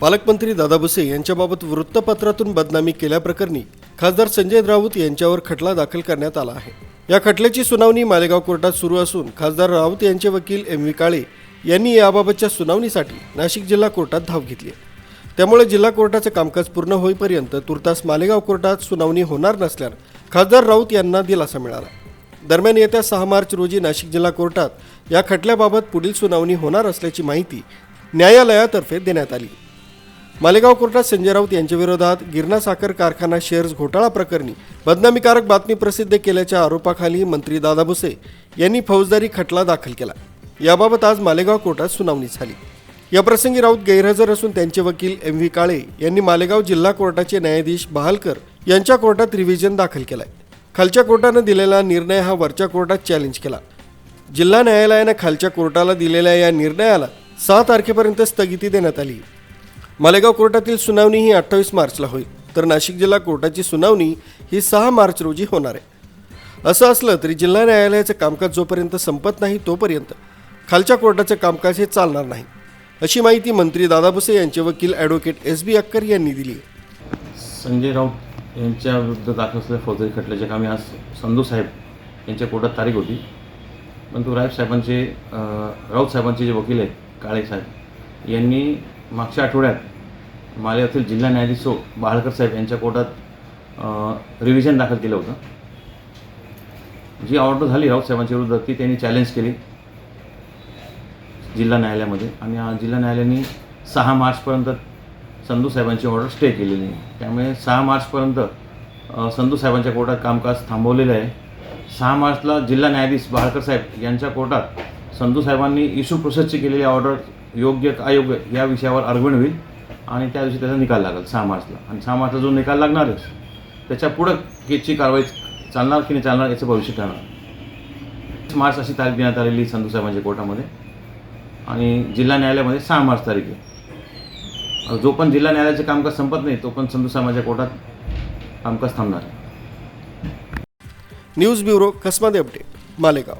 पालकमंत्री दादा भुसे यांच्याबाबत वृत्तपत्रातून बदनामी केल्याप्रकरणी खासदार संजय राऊत यांच्यावर खटला दाखल करण्यात आला आहे. या खटल्याची सुनावणी मालेगाव कोर्टात सुरू असून खासदार राऊत यांचे वकील एम व्ही काळे यांनी याबाबतच्या सुनावणीसाठी नाशिक जिल्हा कोर्टात धाव घेतली आहे. त्यामुळे जिल्हा कोर्टाचं कामकाज पूर्ण होईपर्यंत तुर्तास मालेगाव कोर्टात सुनावणी होणार नसल्यानं खासदार राऊत यांना दिलासा मिळाला. दरम्यान येत्या सहा मार्च रोजी नाशिक जिल्हा कोर्टात या खटल्याबाबत पुढील सुनावणी होणार असल्याची माहिती न्यायालयातर्फे देण्यात आली. मालेगाव कोर्टात संजय राऊत यांच्याविरोधात गिरणा साखर कारखाना शेअर्स घोटाळा प्रकरणी बदनामीकारक बातमी प्रसिद्ध केल्याच्या आरोपाखाली मंत्री दादा भुसे यांनी फौजदारी खटला दाखल केला. याबाबत आज मालेगाव कोर्टात सुनावणी झाली. या प्रसंगी राऊत गैरहजर असून त्यांचे वकील एम व्ही काळे यांनी मालेगाव जिल्हा कोर्टाचे न्यायाधीश बहालकर यांच्या कोर्टात रिव्हिजन दाखल केलाय. खालच्या कोर्टानं दिलेला निर्णय हा वरच्या कोर्टात चॅलेंज केला. जिल्हा न्यायालयानं खालच्या कोर्टाला दिलेल्या या निर्णयाला सहा तारखेपर्यंत स्थगिती देण्यात आली. मालेगाव कोर्टातील सुनावणी ही अठ्ठावीस मार्चला होईल. तर नाशिक जिल्हा कोर्टाची सुनावणी ही सहा मार्च रोजी होणार आहे. असं असलं तरी जिल्हा न्यायालयाचं कामकाज जोपर्यंत संपत नाही तोपर्यंत खालच्या कोर्टाचं कामकाज हे चालणार नाही अशी माहिती मंत्री दादा भुसे यांचे वकील ॲडव्होकेट एस बी अक्कर यांनी दिली संजय राऊत यांच्या विरुद्ध दाखल असलेल्या फौजदारी खटल्याच्या कामी आज संधू साहेब यांच्या कोर्टात तारीख होती. परंतु रायब साहेबांचे राऊत साहेबांचे जे वकील आहेत काळे साहेब यांनी मागच्या आठवड्यात मालेगावतील जिल्हा न्यायाधीश सो बहाळकर साहेब यांच्या कोर्टात रिव्हिजन दाखल केलं होतं. जी ऑर्डर झाली राऊत साहेबांच्या विरुद्ध ती त्यांनी चॅलेंज केली जिल्हा न्यायालयामध्ये. आणि जिल्हा न्यायालयाने सहा मार्चपर्यंत संधू साहेबांची ऑर्डर स्टे केलेली आहे. त्यामुळे सहा मार्चपर्यंत संधू साहेबांच्या कोर्टात कामकाज थांबवलेलं आहे. सहा मार्चला जिल्हा न्यायाधीश बहाळकर साहेब यांच्या कोर्टात संधू साहेबांनी इशू प्रोसेसची केलेली ऑर्डर योग्य का अयोग्य या विषयावर अर्गण होईल. आणि त्या दिवशी त्याचा निकाल लागेल सहा मार्चला. आणि सहा मार्चला जो निकाल लागणारच त्याच्या पुढं केची कारवाई चालणार की नाही चालणार याचं भविष्य ठरणार. मार्च अशी तारीख देण्यात आलेली संधू साहेबांच्या कोर्टामध्ये. आणि जिल्हा न्यायालयामध्ये सहा मार्च तारीख आहे. जो पण जिल्हा न्यायालयाचं कामकाज संपत नाही तो पण संधू साहेबांच्या कोर्टात कामकाज थांबणार आहे. News bureau Kasmade update Malegaon.